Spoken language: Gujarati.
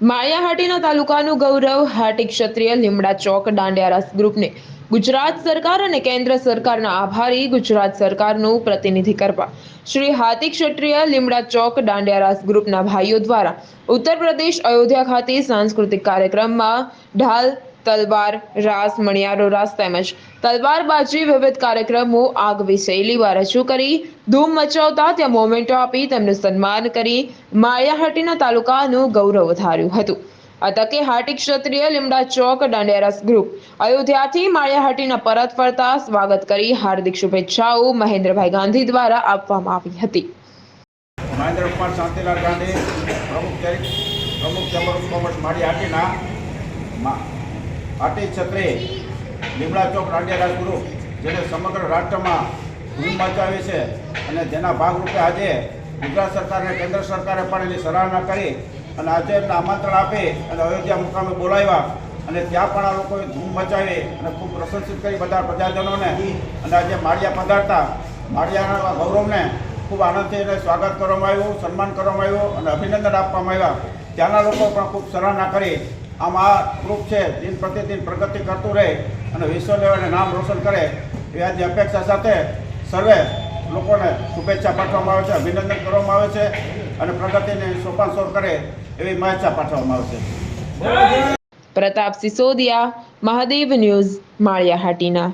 માળિયાહાટીના તાલુકાનું ગૌરવ હાટી ક્ષત્રિય લીમડા ચોક દાંડિયારાસ ગ્રુપને ગુજરાત સરકાર અને કેન્દ્ર સરકારના આભારી ગુજરાત સરકારનું પ્રતિનિધિ કરવા. શ્રી હાથી ક્ષત્રિય લીમડા ચોક દાંડિયારાસ ગ્રુપના ભાઈઓ દ્વારા ઉત્તર પ્રદેશ અયોધ્યા ખાતે સાંસ્કૃતિક કાર્યક્રમમાં ઢાલ તલવાર, રાસ, મણિયારો, રાસ તેમજ તલવારબાજી વિવિધ કાર્યક્રમો આગવી શૈલીમાં રજૂ કરી, ધૂમ મચાવતા ત્યાં મોમેન્ટો આપી તેમનું સન્માન કરી માળિયાહાટીના તાલુકાનું ગૌરવ વધાર્યું હતું. આ તકે હાટી ક્ષત્રિય લીમડા ચોક, દાંડિયારાસ ગ્રુપ અયોધ્યાથી માળિયાહાટીના પરત ફરતા સ્વાગત કરી હાર્દિક શુભેચ્છાઓ મહેન્દ્રભાઈ ગાંધી દ્વારા આપવામાં આવી હતી. મહેન્દ્ર કુમાર શાંતિલાલ ગાંધી, પ્રમુખ પ્રમુખ chamber of commerce Mali Hatina Chhatre, Limda Chowk, રાંડિયા રાજગુરુ જેને સમગ્ર રાષ્ટ્રમાં ધૂમ મચાવી છે અને જેના ભાગરૂપે આજે ગુજરાત સરકાર અને કેન્દ્ર સરકારે પણ એની સરાહના કરી અને આજે એમને આમંત્રણ આપી અને અયોધ્યા મુકામે બોલાવ્યા. અને ત્યાં પણ આ લોકોએ ધૂમ મચાવી અને ખૂબ પ્રશંસિત કરી બધા પ્રજાજનોને. અને આજે માળિયા પધારતા, માળિયાના ગૌરવને ખૂબ આનંદથી એને સ્વાગત કરવામાં આવ્યું, સન્માન કરવામાં આવ્યું અને અભિનંદન આપવામાં આવ્યા. ત્યાંના લોકો પણ ખૂબ સરાહના કરી આમ આ ગ્રુપ છે, દિન પ્રતિદિન પ્રગતિ કરતું રહે અને વિશ્વ લેવલે નામ રોશન કરે, એ આજની અપેક્ષા સાથે સર્વે લોકોને શુભેચ્છા પાઠવવામાં આવે છે, અભિનંદન કરવામાં આવે છે અને પ્રગતિને સોપાન સોર કરે એવી મહેચ્છા પાઠવવામાં આવે છે. પ્રતાપ સિસોદિયા, મહાદેવ ન્યૂઝ, માળિયાહાટીના.